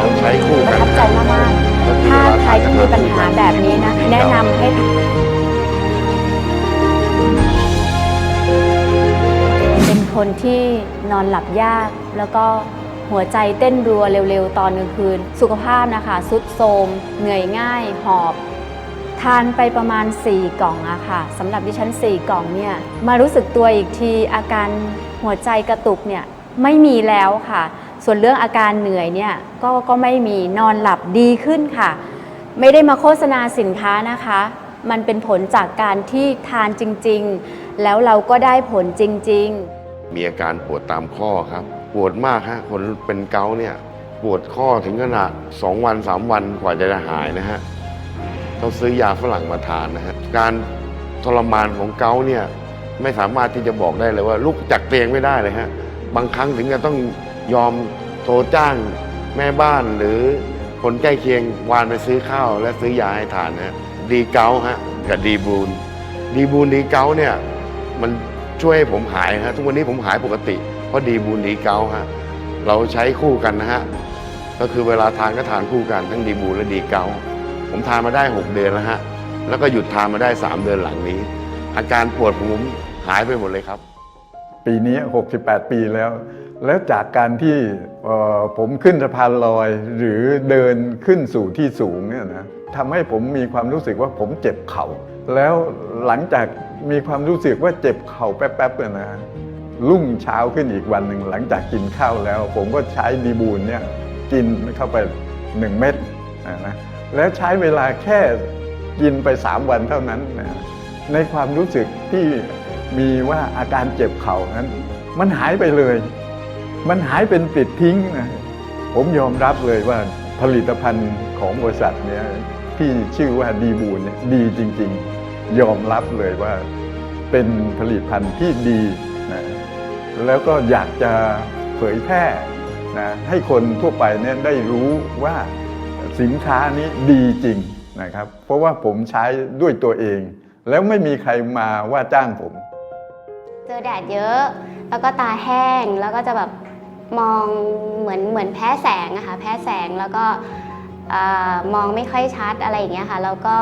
เราใช้คู่ประกันทับใจมากๆถ้าใครที่มีปัญหาแบบนี้นะ แนะนำให้เป็นคนที่นอนหลับยากแล้วก็หัวใจเต้นรัวเร็วๆ ตอนกลางคืน สุขภาพนะคะสุดโทมเหนื่อยง่าย หอบ ทานไปประมาณ 4 กล่องอะค่ะสำหรับดิฉัน 4 กล่องเนี่ย มารู้สึกตัวอีกทีอาการหัวใจกระตุกเนี่ย ไม่มีแล้วค่ะ ส่วนเรื่องอาการเหนื่อยเนี่ยก็ก็ไม่มีนอนหลับดีขึ้นค่ะ ไม่ได้มาโฆษณาสินค้านะคะ มันเป็นผลจากการที่ทานจริงๆ แล้วเราก็ได้ผลจริง ๆ มีอาการปวดตามข้อครับ ปวดมากฮะคนเป็นเกาเนี่ยปวดข้อถึงขนาด2วัน 3 วันกว่าจะหายนะฮะต้องซื้อยาฝรั่งมาทานนะฮะการทรมานของเกาเนี่ยไม่สามารถที่จะบอกได้เลยว่าลุกจากเตียงไม่ได้เลยฮะบางครั้งถึงจะต้อง ยอมโทรจ้างแม่บ้านหรือคนใกล้เคียงวานไปซื้อข้าว และซื้อยาให้ทานนะดีเกาฮะกับดีบูนดีบูนดีเกาต์เนี่ยมันช่วยให้ผมหายฮะทุกวันนี้ผมหายปกติ เพราะดีบูนดีเกาฮะเราใช้คู่กันนะฮะก็คือเวลาทานก็ทานคู่กันทั้งดีบูนและดีเกาผมทานมาได้ 6 เดือนแล้วฮะแล้วก็หยุดทานมาได้ 3 เดือนหลังนี้ อาการปวดของผมหายไปหมดเลยครับ ปีนี้ 68 ปีแล้ว แล้วจากการที่ผมขึ้นสะพานลอย หรือเดินขึ้นสู่ที่สูงเนี่ยนะทำให้ผมมีความรู้สึกว่าผมเจ็บเข่า แล้วหลังจากมีความรู้สึกว่าเจ็บเข่าแป๊บๆเนี่ยนะรุ่งเช้าขึ้นอีกวันหนึ่งหลังจากกินข้าวแล้ว ผมก็ใช้ดีบูนเนี่ยกินเข้าไป 1 เม็ดนะนะแล้วใช้เวลาแค่กินไป 3 วันเท่านั้นนะในความรู้สึกที่ มีว่าอาการเจ็บเข่านั้น มันหายไปเลย มันหายเป็นปิดทิ้งนะผมยอมรับเลยว่าผลิตภัณฑ์ของบริษัทเนี้ยที่ชื่อว่าดีบูนเนี่ยดีจริง ๆ ยอมรับเลยว่าเป็นผลิตภัณฑ์ที่ดีนะแล้วก็อยากจะเผยแพร่นะให้คนทั่วไปเนี่ยได้รู้ว่าสินค้านี้ดีจริงนะครับ เพราะว่าผมใช้ด้วยตัวเอง แล้วไม่มีใครมาว่าจ้างผม เจอแดดเยอะ แล้วก็ตาแห้งแล้วก็จะแบบมองเหมือนเหมือนแพ้แสงอะค่ะแพ้แสงแล้วก็อมองไม่ค่อยชัดอะไรอย่างเงี้ยค่ะแล้วก็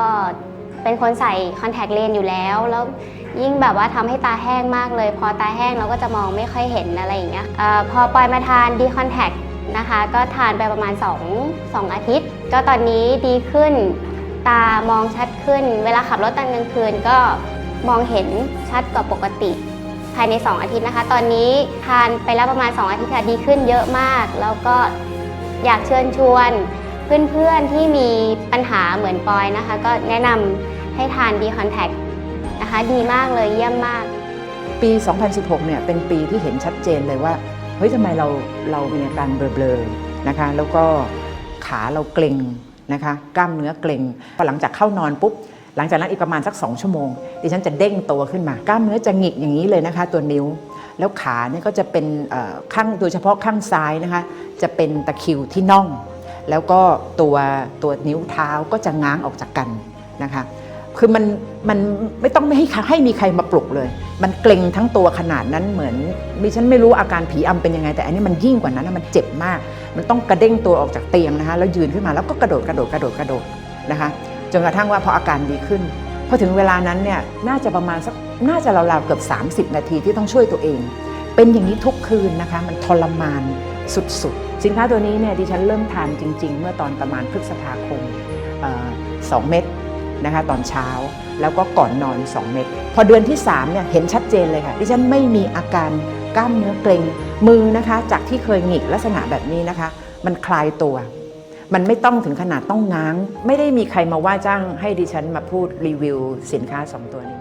เป็นคนใส่คอนแทคเลนส์อยู่แล้ว แล้วยิ่งแบบว่าทำให้ตาแห้งมากเลย พอตาแห้งเราก็จะมองไม่ค่อยเห็นอะไรอย่างเงี้ยออพอปล่อยมาทานดีคอนแทคนะคะก็ทานไปประมาณ 2 2 อาทิตย์ ก็ตอนนี้ดีขึ้น ตามองชัดขึ้น เวลาขับรถตอนกลางคืนก็มองเห็นชัดกว่าปกติ ภายใน 2 อาทิตย์นะคะ ตอนนี้ทานไปแล้วประมาณ 2 อาทิตย์ค่ะดีขึ้นเยอะมาก แล้วก็อยากเชิญชวนเพื่อนๆที่มีปัญหาเหมือนปอยนะคะ ก็แนะนำให้ทานดีคอนแทคนะคะดีมากเลยเยี่ยมมาก ปี 2016 เนี่ยเป็นปีที่เห็นชัดเจนเลยว่าเฮ้ยทำไมเราเรามีอาการเบลอๆนะคะ แล้วก็ขาเราเกร็งนะคะ กล้ามเนื้อเกร็งพอหลังจากเข้านอนปุ๊บ หลังจากนั้นอีกประมาณสัก 2 ชั่วโมง ดิฉันจะเด้งตัวขึ้นมากล้ามเนื้อจะหงิกอย่างนี้เลยนะคะ ตัวนิ้ว แล้วขาเนี่ยก็จะเป็นข้างโดยเฉพาะข้างซ้ายนะคะ จะเป็นตะคิวที่น่อง แล้วก็ตัวตัวนิ้วเท้าก็จะง้างออกจากกันนะคะคือมันมันไม่ต้องไม่ให้ให้มีใครมาปลุกเลย มันเกร็งทั้งตัวขนาดนั้นเหมือนดิฉันไม่รู้อาการผีอำเป็นยังไง แต่อันนี้มันยิ่งกว่านั้นมันเจ็บมาก มันต้องกระเด้งตัวออกจากเตียงนะคะแล้วยืนขึ้นมาแล้วก็กระโดดกระโดดกระโดดกระโดดนะคะ จนกระทั่งว่าพออาการดีขึ้นพอถึงเวลานั้นเนี่ยน่าจะประมาณสักน่าจะราวๆเกือบ 30 นาทีที่ต้องช่วยตัวเอง เป็นอย่างนี้ทุกคืนนะคะ มันทรมานสุดๆ สินค้าตัวนี้เนี่ยดิฉันเริ่มทานจริง ๆ เมื่อตอนประมาณพฤษภาคมสองเม็ดนะคะตอนเช้าแล้วก็ก่อนนอน 2 เม็ดพอเดือนที่3เนี่ยเห็นชัดเจนเลยค่ะ ดิฉันไม่มีอาการกล้ามเนื้อเกร็งมือนะคะ จากที่เคยหงิกลักษณะแบบนี้นะคะ มันคลายตัว มันไม่ต้องถึงขนาดต้องง้าง ไม่ได้มีใครมาว่าจ้างให้ดิฉันมาพูดรีวิวสินค้า 2 ตัวนี้